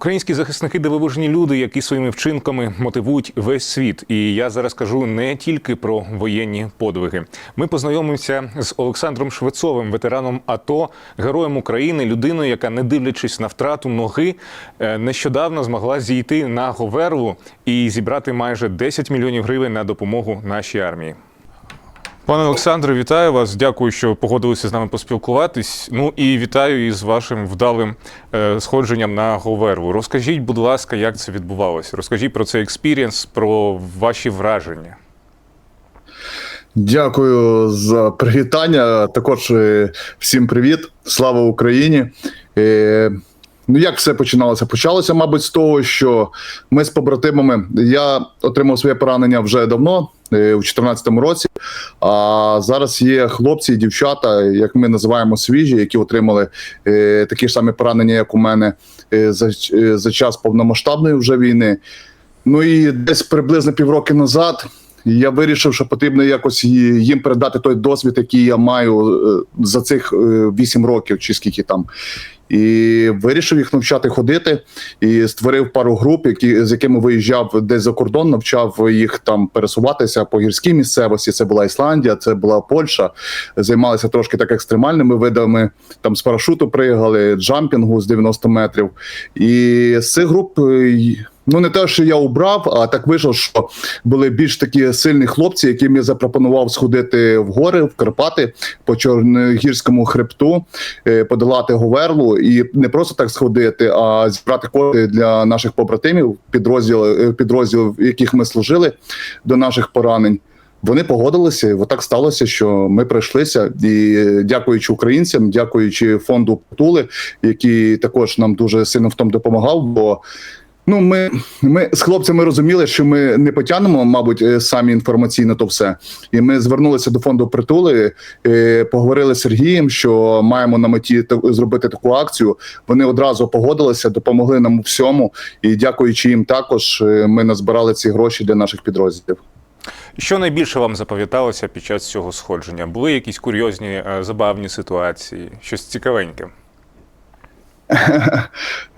Українські захисники дивовижні люди, які своїми вчинками мотивують весь світ. І я зараз кажу не тільки про воєнні подвиги. Ми познайомимося з Олександром Швецовим, ветераном АТО, героєм України, людиною, яка, не дивлячись на втрату ноги, е, нещодавно змогла зійти на Говерлу і зібрати майже 10 мільйонів гривень на допомогу нашій армії. Пане Олександре, вітаю вас. Дякую, що погодилися з нами поспілкуватись. Ну і вітаю із вашим вдалим е, сходженням на Говерлу. Розкажіть, будь ласка, як це відбувалося? Розкажіть про цей експірієнс, про ваші враження. Дякую за привітання. Також е, всім привіт, слава Україні. Е, Ну, як все починалося? Почалося, мабуть, з того, що ми з побратимами. Я отримав своє поранення вже давно, у 2014 році. А зараз є хлопці і дівчата, як ми називаємо свіжі, які отримали е, такі ж самі поранення, як у мене, е, за, е, за час повномасштабної вже війни. Ну і десь приблизно півроки назад я вирішив, що потрібно якось їм передати той досвід, який я маю е, за цих е, вісім років, чи скільки там. І вирішив їх навчати ходити. І створив пару груп, які з якими виїжджав десь за кордон, навчав їх там пересуватися по гірській місцевості. Це була Ісландія, це була Польща. Займалися трошки так екстремальними видами. Там з парашуту пригали, джампінгу з 90 метрів. І з цих груп. Е, Ну, не те, що я обрав, а так вийшло, що були більш такі сильні хлопці, яким я запропонував сходити в гори, в Карпати по Чорногірському хребту, е, подолати Говерлу і не просто так сходити, а зібрати кошти для наших побратимів, підрозділів, підрозділів, в яких ми служили до наших поранень. Вони погодилися, і отак сталося, що ми прийшлися. І е, дякуючи українцям, дякуючи фонду Тули, який також нам дуже сильно в тому допомагав. Бо ну ми, ми з хлопцями розуміли, що ми не потягнемо, мабуть, е, самі інформаційно то все. І ми звернулися до фонду притули, е, поговорили з Сергієм, що маємо на меті та- зробити таку акцію. Вони одразу погодилися, допомогли нам у всьому. І дякуючи їм також, е, ми назбирали ці гроші для наших підрозділів. Що найбільше вам запам'яталося під час цього сходження? Були якісь курйозні забавні ситуації, щось цікавеньке?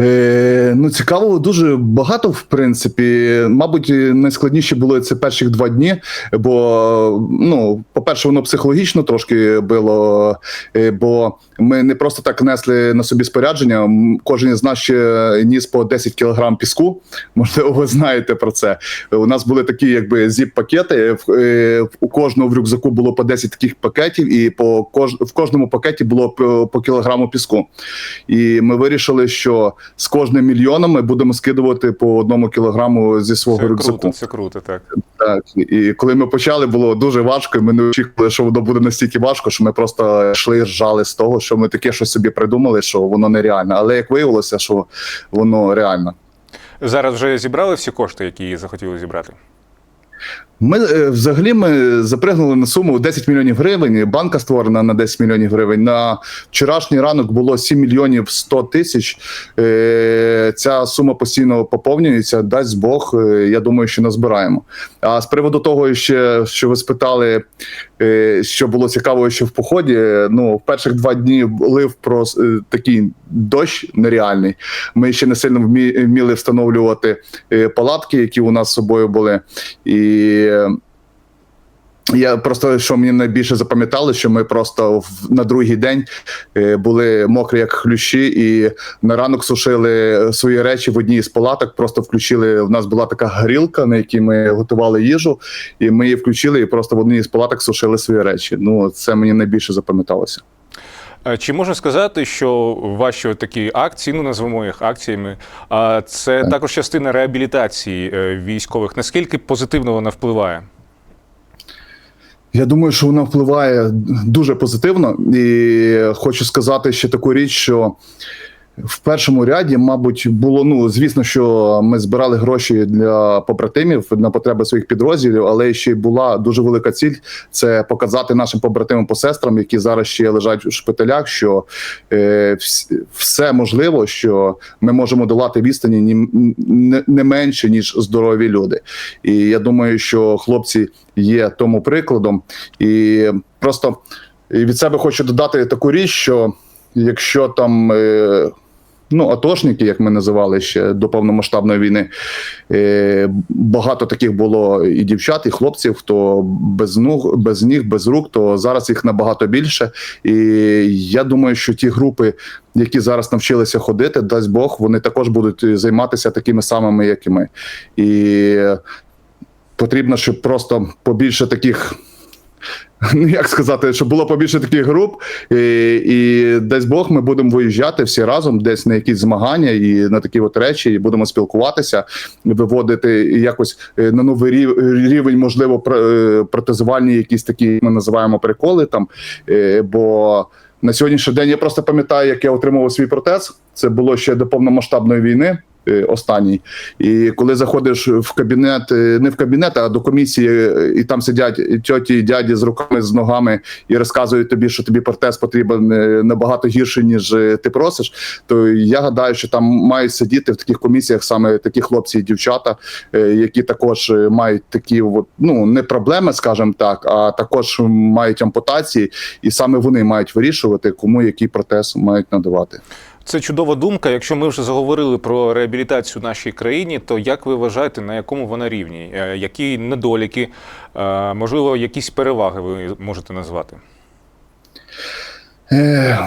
Е, ну, цікавого дуже багато, в принципі. Мабуть, найскладніше було це перші два дні, бо, ну, по-перше, воно психологічно трошки було, е, бо ми не просто так несли на собі спорядження. Кожен з нас ще ніс по 10 кілограм піску. Можливо, ви знаєте про це. У нас були такі, якби зіп-пакети. Е, У кожного в рюкзаку було по 10 таких пакетів, і по в кожному пакеті було по кілограму піску. І ми вирішили, що з кожним мільйоном ми будемо скидувати по одному кілограму зі свого Це рюкзаку. круто, це круто, так. Так, і коли ми почали, було дуже важко. і Ми не очікували, що воно буде настільки важко, що ми просто йшли, ржали з того, що ми таке щось собі придумали, що воно нереально. Але як виявилося, що воно реально. Зараз вже зібрали всі кошти, які захотіли зібрати? Ми е, взагалі ми запригнули на суму 10 мільйонів гривень. Банка створена на 10 мільйонів гривень. На вчорашній ранок було 7 мільйонів 100 тисяч. Е, Ця сума постійно поповнюється. Дасть Бог. е, Я думаю, що назбираємо. А з приводу того, ще що ви спитали, що було цікаво, що в поході. Ну, в перших два дні лив про такий дощ нереальний. Ми ще не сильно вміли встановлювати палатки, які у нас з собою були. І я просто що мені найбільше запам'ятали, що ми просто в, на другий день е, були мокрі, як хлющі, і на ранок сушили свої речі в одній з палаток. Просто включили. У нас була така грілка, на якій ми готували їжу, і ми її включили і просто в одній з палаток сушили свої речі. Ну це мені найбільше запам'яталося. Чи можна сказати, що ваші такі акції, ну назвемо їх акціями, це також частина реабілітації е, військових? Наскільки позитивно вона впливає? Я думаю, що вона впливає дуже позитивно, і хочу сказати ще таку річ, що в першому ряді, мабуть, було ну звісно, що ми збирали гроші для побратимів на потреби своїх підрозділів, але ще й була дуже велика ціль це показати нашим побратимам по сестрам, які зараз ще лежать у шпиталях, що е, все можливо, що ми можемо долати відстані ні, не, не менше ніж здорові люди. І я думаю, що хлопці є тому прикладом, і просто від себе хочу додати таку річ, що якщо там. Е, ну, атошники, як ми називали ще до повномасштабної війни. Е, багато таких було і дівчат, і хлопців, хто без ног, без ніг, без рук, то зараз їх набагато більше. І я думаю, що ті групи, які зараз навчилися ходити, дасть Бог, вони також будуть займатися такими самими, як і ми. І потрібно, щоб просто побільше таких. Ну, як сказати, щоб було побільше таких груп, і, і десь Бог, ми будемо виїжджати всі разом, десь на якісь змагання і на такі от речі, і будемо спілкуватися, виводити якось е, на новий рівень, можливо, е, протезувальні якісь такі ми називаємо приколи там. е, Бо на сьогоднішній день я просто пам'ятаю, як я отримував свій протез. Це було ще до повномасштабної війни. Е, Останній, і коли заходиш в кабінет, е, не в кабінет, а до комісії, е, і там сидять тьоті і дяді з руками, з ногами і розказують тобі, що тобі протез потрібен набагато гірше, ніж ти просиш. То я гадаю, що там мають сидіти в таких комісіях саме такі хлопці і дівчата, які також мають такі от, ну не проблеми, скажімо так, а також мають ампутації, і саме вони мають вирішувати, кому який протез мають надавати. Це чудова думка. Якщо ми вже заговорили про реабілітацію в нашій країні, то як ви вважаєте, на якому вона рівні? Е, Які недоліки, Е, можливо, якісь переваги ви можете назвати? Е,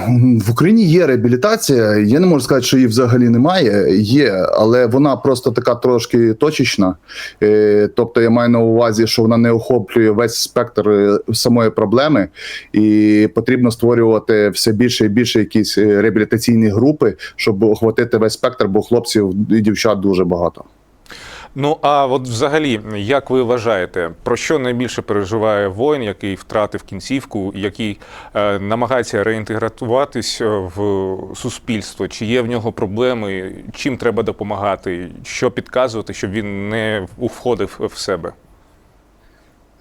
В Україні є реабілітація. Я не можу сказати, що її взагалі немає. Є, але вона просто така трошки точечна. Е, Тобто, я маю на увазі, що вона не охоплює весь спектр е, самої проблеми, і потрібно створювати все більше і більше якісь реабілітаційні групи, щоб охватити весь спектр, бо хлопців і дівчат дуже багато. Ну а от взагалі, як ви вважаєте, про що найбільше переживає воїн, який втратив кінцівку, який е, намагається реінтегруватись е, в суспільство? Чи є в нього проблеми? Чим треба допомагати? Що підказувати, щоб він не входив в себе?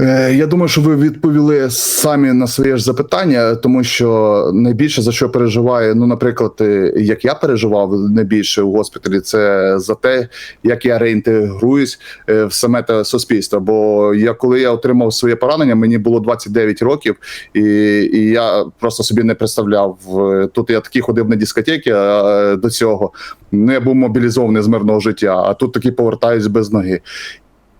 Е, Я думаю, що ви відповіли самі на своє ж запитання, тому що найбільше за що переживає, ну, наприклад, е, як я переживав найбільше у госпіталі, це за те, як я реінтегруюсь е, в саме те суспільство. Бо я коли я отримав своє поранення, мені було 29 років, і, і я просто собі не представляв. Тут я такі ходив на дискотеки е, до цього. Ну, я був мобілізований з мирного життя, а тут таки повертаюсь без ноги.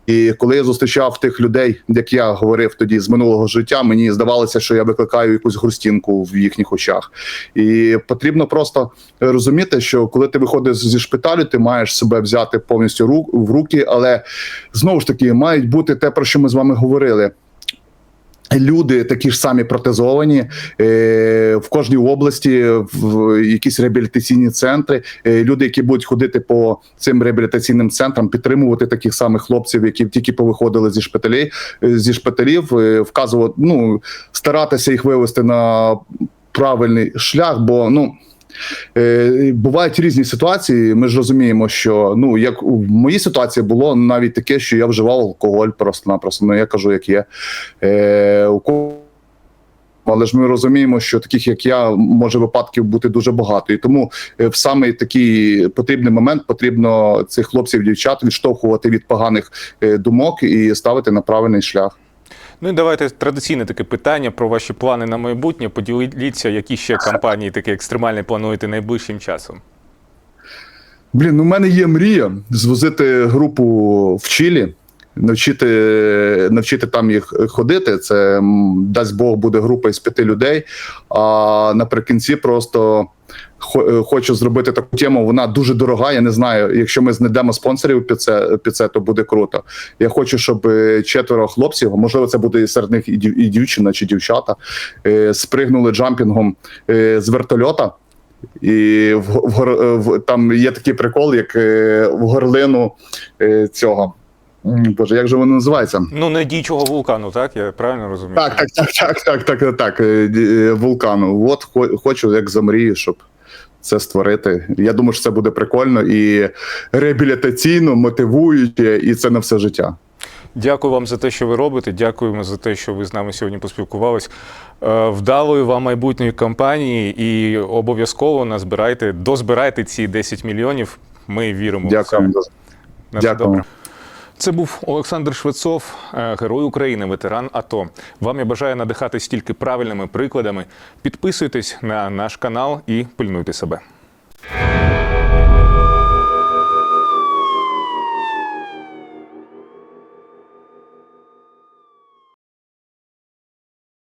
І коли я зустрічав тих людей, як я говорив тоді з минулого життя, мені здавалося, що я викликаю якусь грустінку в їхніх очах. І потрібно просто розуміти, що коли ти виходиш зі шпиталю, ти маєш себе взяти повністю в руки, але знову ж таки мають бути те, про що ми з вами говорили. Люди такі ж самі протезовані е, в кожній області, в якісь реабілітаційні центри. Е, люди, які будуть ходити по цим реабілітаційним центрам, підтримувати таких самих хлопців, які тільки повиходили зі шпиталей, е, зі шпиталів, вказувати, ну старатися їх вивести на правильний шлях, бо ну. Е, бувають різні ситуації. Ми ж розуміємо, що ну як у моїй ситуації було навіть таке, що я вживав алкоголь просто-напросто. Ну я кажу, як є. Е, у але ж ми розуміємо, що таких як я може випадків бути дуже багато, і тому е, в саме такий потрібний момент потрібно цих хлопців, дівчат відштовхувати від поганих е, думок і ставити на правильний шлях. Ну і давайте традиційне таке питання про ваші плани на майбутнє. Поділіться, які ще кампанії такі екстремальні плануєте найближчим часом. Блін, ну в мене є мрія звозити групу в Чилі, навчити, навчити там їх ходити. Це дасть Бог буде група із п'яти людей. А наприкінці просто е, хочу зробити таку тему. Вона дуже дорога. Я не знаю. Якщо ми знайдемо спонсорів під це, під це, то буде круто. Я хочу, щоб е, четверо хлопців, можливо, це буде серед них і дів- і дівчина чи дівчата, е, спригнули джампінгом з вертольота. І в, в, в там є такий прикол, як в горлину цього. Боже, як же воно називається? Ну, не діючого вулкану, так? Я правильно розумію? Так, так, так, так, так, так, так, так, е, е, вулкану. От хочу, як замрію, щоб це створити. Я думаю, що це буде прикольно і реабілітаційно, мотивуюче, і це на все життя. Дякую вам за те, що ви робите. Дякуємо за те, що ви з нами сьогодні поспілкувались. Е, Вдалої вам майбутньої кампанії і обов'язково назбирайте, дозбирайте ці 10 мільйонів. Ми віримо в це. Дякую. На Дякую. добре. Це був Олександр Швецов, е, герой України, ветеран АТО. Вам я бажаю надихатись тільки правильними прикладами. Підписуйтесь на наш канал і пильнуйте себе.